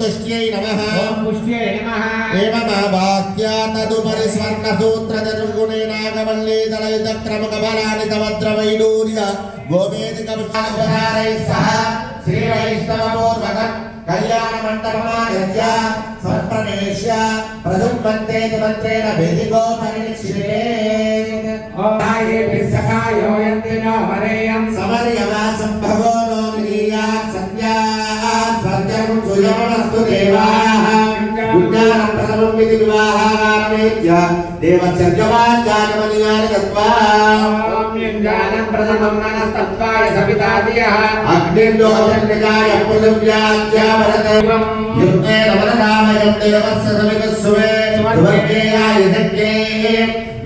तुष्ट्यै नमः ॐ पुष्ट्यै नमः एवमाभाख्यातदुपरिस्वर्णसूत्रचतुर्गुणेनागवल्लीतलयितक्रमकफलानि तवद्रवैडूर्य गोमेदिकपुष्पापहारैः सह श्रीवैष्णवपूर्वकम् कल्याणमण्डपमागत्य सम्प्रणेष्य प्रसुम्भन्ते च मन्त्रेण भेदिको परिनिक्षिते सखायो यन्ति नो मरेयम् समर्यवा सम्भवो नो निरीयात् सत्यात् स्वर्गम् सुयम् దేవాః గుణానం ప్రథమం విధి వివాహారామేత్య దేవచర్గవాచాగమనియాని గత్వా జ్ఞానం ప్రథమం మనస్తత్వాయ సవితాదియః అగ్నిర్లోకండికాయ పృథివ్యాధ్యావరతం యుక్తే రమణనామయం దేవస్య సమికస్సువే సువర్గేయాయ యజ్ఞే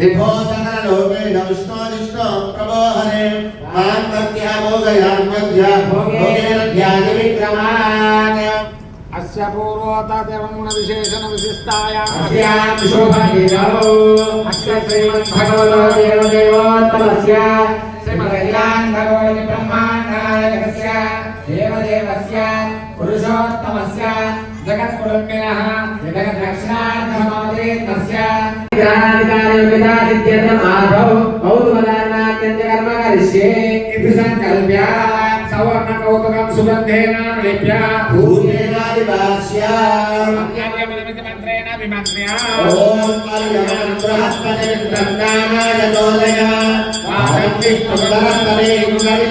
విభోసన మధ్య భోగేన ధ్యాన విక్రమాన్ तस्य पूर्वोतदेवगुण विशेषण विशिष्टायाभगवतो देवदेवोत्तमस्य श्रीमदगिलान्धगोनि ब्रह्माण्डायकस्य देवदेवस्य पुरुषोत्तमस्य जगत्कुटुम्बिनः जगद्रक्षणार्थमवदे तस्य ज्ञानाधिकारिता सिद्ध्यर्थम् आदौ औतुमदानात्यन्तकर्म करिष्ये इति सङ्कल्प्या सर्वर्णकौतुकसुगन्धेन लिप्या भूमेनादिवास्या मन्त्रेण विमन्त्र्या ॐ बृहस्पतिर्ब्रह्माय दोदया